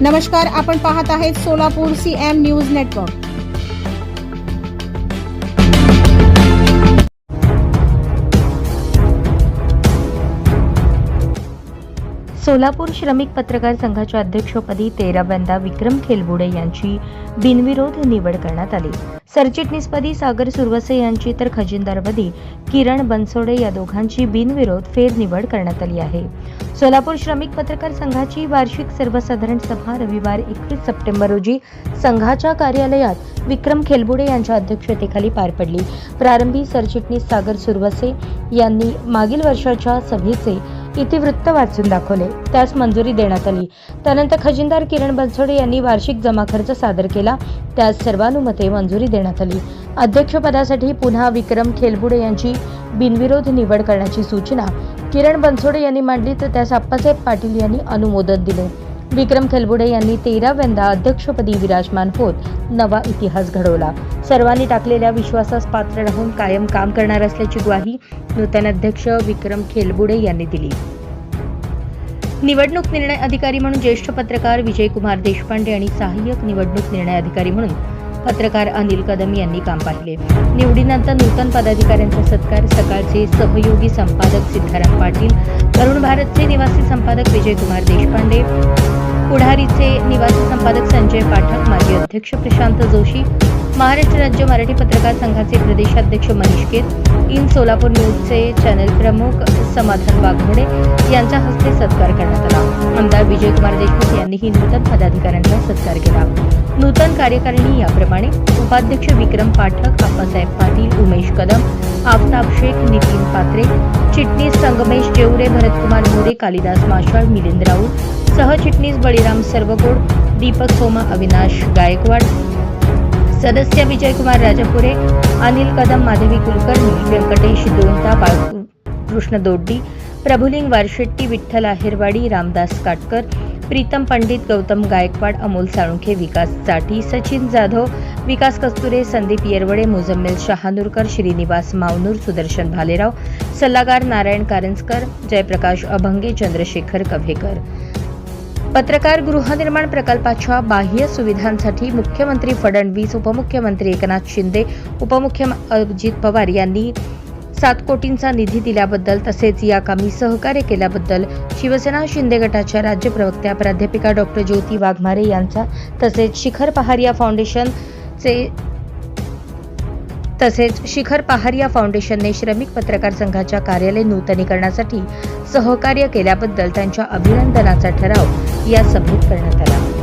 नमस्कार आपण पाहत आहेत Solapur C M news network Solapur श्रमिक पत्रकार संघाच्या अध्यक्षपदी तेराव्यांदा विक्रम खेलबुडे यांची बिनविरोध निवड करण्यात आली. सरचिटणीसपदी सागर सुरवसे यांची तर खजिनदारपदी किरण बनसोडे या दोघांची बिनविरोध फेरनिवड करण्यात आली आहे. सोलापूर श्रमिक पत्रकार संघाची वार्षिक सर्वसाधारण सभा रविवार एकवीस सप्टेंबर रोजी संघाच्या कार्यालयात विक्रम खेलबुडे यांच्या अध्यक्षतेखाली पार पडली. प्रारंभी सरचिटणीस सागर सुरवसे यांनी मागील वर्षाच्या सभेचे इतिवृत्त वाचून दाखवले त्यास मंजुरी देण्यात आली. त्यानंतर खजिनदार किरण बनसोडे यांनी वार्षिक जमा खर्च सादर केला त्यास सर्वानुमते मंजुरी देण्यात आली. अध्यक्षपदासाठी पुन्हा विक्रम खेलबुडे यांची बिनविरोध निवड करण्याची सूचना किरण बनसोडे यांनी मांडली तर त्यास आप्पासाहेब पाटील यांनी अनुमोदन दिले. विक्रम खेलबुडे यांनी तेराव्यांदा अध्यक्षपदी विराजमान होत नवा इतिहास घडवला. सर्वांनी टाकलेल्या विश्वासास पात्र राहून कायम काम करणार असल्याची ग्वाही नूतन अध्यक्ष विक्रम खेलबुडे यांनी दिली. निवडणूक निर्णय अधिकारी म्हणून ज्येष्ठ पत्रकार विजयकुमार देशपांडे आणि सहाय्यक निवडणूक निर्णय अधिकारी म्हणून पत्रकार अनिल कदम यांनी काम पाहिले. निवडीनंतर नूतन पदाधिकाऱ्यांचा सत्कार सकाळचे सहयोगी संपादक सिद्धाराम पाटील तरुण भारतचे निवासी संपादक विजयकुमार देशपांडे पुढारीचे निवासी संपादक संजय पाठक माजी अध्यक्ष प्रशांत जोशी महाराष्ट्र राज्य मराठी पत्रकार संघाचे प्रदेशाध्यक्ष मनीष केत इन सोलापूर न्यूजचे चॅनल प्रमुख समाधान वाघमोडे यांच्या हस्ते सत्कार करण्यात आला. आमदार विजयकुमार देशमुख यांनीही नूतन पदाधिकाऱ्यांचा सत्कार केला. नूतन कार्यकारिणी याप्रमाणे उपाध्यक्ष विक्रम पाठक आप्पासाहेब पाटील उमेश कदम आफताब शेख नितीन पात्रे चिटणीस संगमेश जेवरे भरतकुमार मोरे कालिदास माशाळ मिलिंद राऊत सहचिटणीस बळीराम सर्वगोड दीपक सोमा अविनाश गायकवाड सदस्य विजयकुमार राजापुरे अनिल कदम माधवी कुलकर्णी व्यंकटेश दोंता बाळकृष्ण दोड्डी प्रभुलिंग वारशेट्टी विठ्ठल आहेरवाडी रामदास काटकर प्रीतम पंडित गौतम गायकवाड अमोल साळुंखे विकाससाठी सचिन जाधव विकास कस्तुरे संदीप येरवडे मुजम्मेल शहानूरकर श्रीनिवास मावनूर सुदर्शन भालेराव सल्लागार नारायण कारंजकर जयप्रकाश अभंगे चंद्रशेखर कव्हेकर. पत्रकार गृहनिर्माण प्रकल्पाच्या बाह्य सुविधांसाठी मुख्यमंत्री फडणवीस उपमुख्यमंत्री एकनाथ शिंदे उपमुख्यमंत्री अजित पवार यांनी सात कोटींचा निधी दिल्याबद्दल तसेच या कामी सहकार्य केल्याबद्दल शिवसेना शिंदे गटाच्या राज्य प्रवक्त्या प्राध्यापिका डॉक्टर ज्योती वाघमारे यांचा तसेच शिखर पहारिया फाउंडेशनचे तसेच शिखर पहारिया फाउंडेशनने श्रमिक पत्रकार संघाच्या कार्यालय नूतनीकरणासाठी सहकार्य केल्याबद्दल त्यांच्या अभिनंदनाचा ठराव या सभेत करण्यात आला.